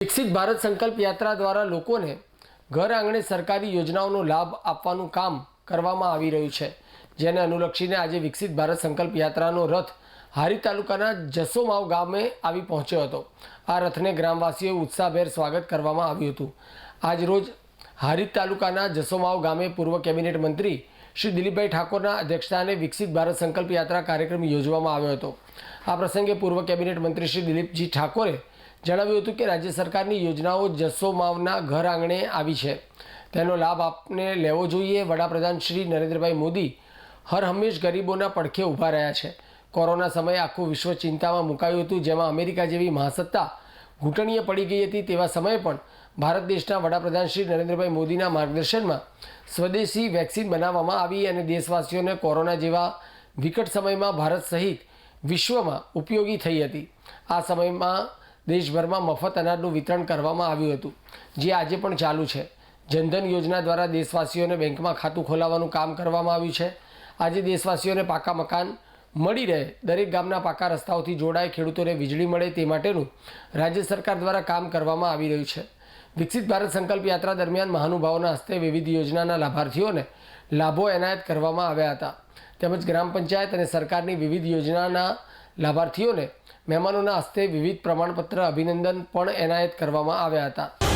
વિકસિત ભારત સંકલ્પ યાત્રા દ્વારા લોકોને ઘર આંગણે સરકારી યોજનાઓનો લાભ આપવાનું કામ કરવામાં આવી રહ્યું છે. જેને અનુલક્ષીને આજે વિકસિત ભારત સંકલ્પ યાત્રાનો રથ હારી તાલુકાના જસોમાવ ગામે આવી પહોંચ્યો હતો. આ રથને ગ્રામવાસીઓએ ઉત્સાહભેર સ્વાગત કરવામાં આવ્યું હતું. આજ રોજ હારીજ તાલુકાના જસોમાવ ગામે પૂર્વ કેબિનેટ મંત્રી શ્રી દિલીપભાઈ ઠાકોરના અધ્યક્ષસ્થાને વિકસિત ભારત સંકલ્પ યાત્રા કાર્યક્રમ યોજવામાં આવ્યો હતો. આ પ્રસંગે પૂર્વ કેબિનેટ મંત્રી શ્રી દિલીપજી ઠાકોરે જણાવ્યું હતું કે રાજ્ય સરકારની યોજનાઓ જસોમાવના ઘર આંગણે આવી છે. તેનો લાભ આપને લેવો જોઈએ. વડાપ્રધાન શ્રી નરેન્દ્રભાઈ મોદી હર હંમેશ ગરીબોના પડખે ઊભા રહ્યા છે. કોરોના સમયે આખું વિશ્વ ચિંતામાં મુકાયું હતું, જેમાં અમેરિકા જેવી મહાસત્તા ઘૂંટણીએ પડી ગઈ હતી તેવા સમયે પણ ભારત દેશના વડાપ્રધાન શ્રી નરેન્દ્રભાઈ મોદીના માર્ગદર્શનમાં સ્વદેશી વેક્સિન બનાવવામાં આવી અને દેશવાસીઓને કોરોના જેવા વિકટ સમયમાં ભારત સહિત વિશ્વમાં ઉપયોગી થઈ હતી. આ સમયમાં દેશભરમાં મફત અનાજનું વિતરણ કરવામાં આવ્યું હતું, જે આજે પણ ચાલુ છે. જનધન યોજના દ્વારા દેશવાસીઓને બેંકમાં ખાતું ખોલાવવાનું કામ કરવામાં આવ્યું છે. આજે દેશવાસીઓને પાકા મકાન મળી રહે, દરેક ગામના પાકા રસ્તાઓથી જોડાય, ખેડૂતોને વીજળી મળે તે માટેનું રાજ્ય સરકાર દ્વારા કામ કરવામાં આવી રહ્યું છે. વિકસિત ભારત સંકલ્પ યાત્રા દરમિયાન મહાનુભાવોના હસ્તે વિવિધ યોજનાના લાભાર્થીઓને લાભો એનાયત કરવામાં આવ્યા હતા. તેમજ ગ્રામ પંચાયત અને સરકારની વિવિધ યોજનાના લાભાર્થીઓને મહેમાનોના હસ્તે વિવિધ પ્રમાણપત્ર અભિનંદન પણ એનાયત કરવામાં આવ્યા હતા.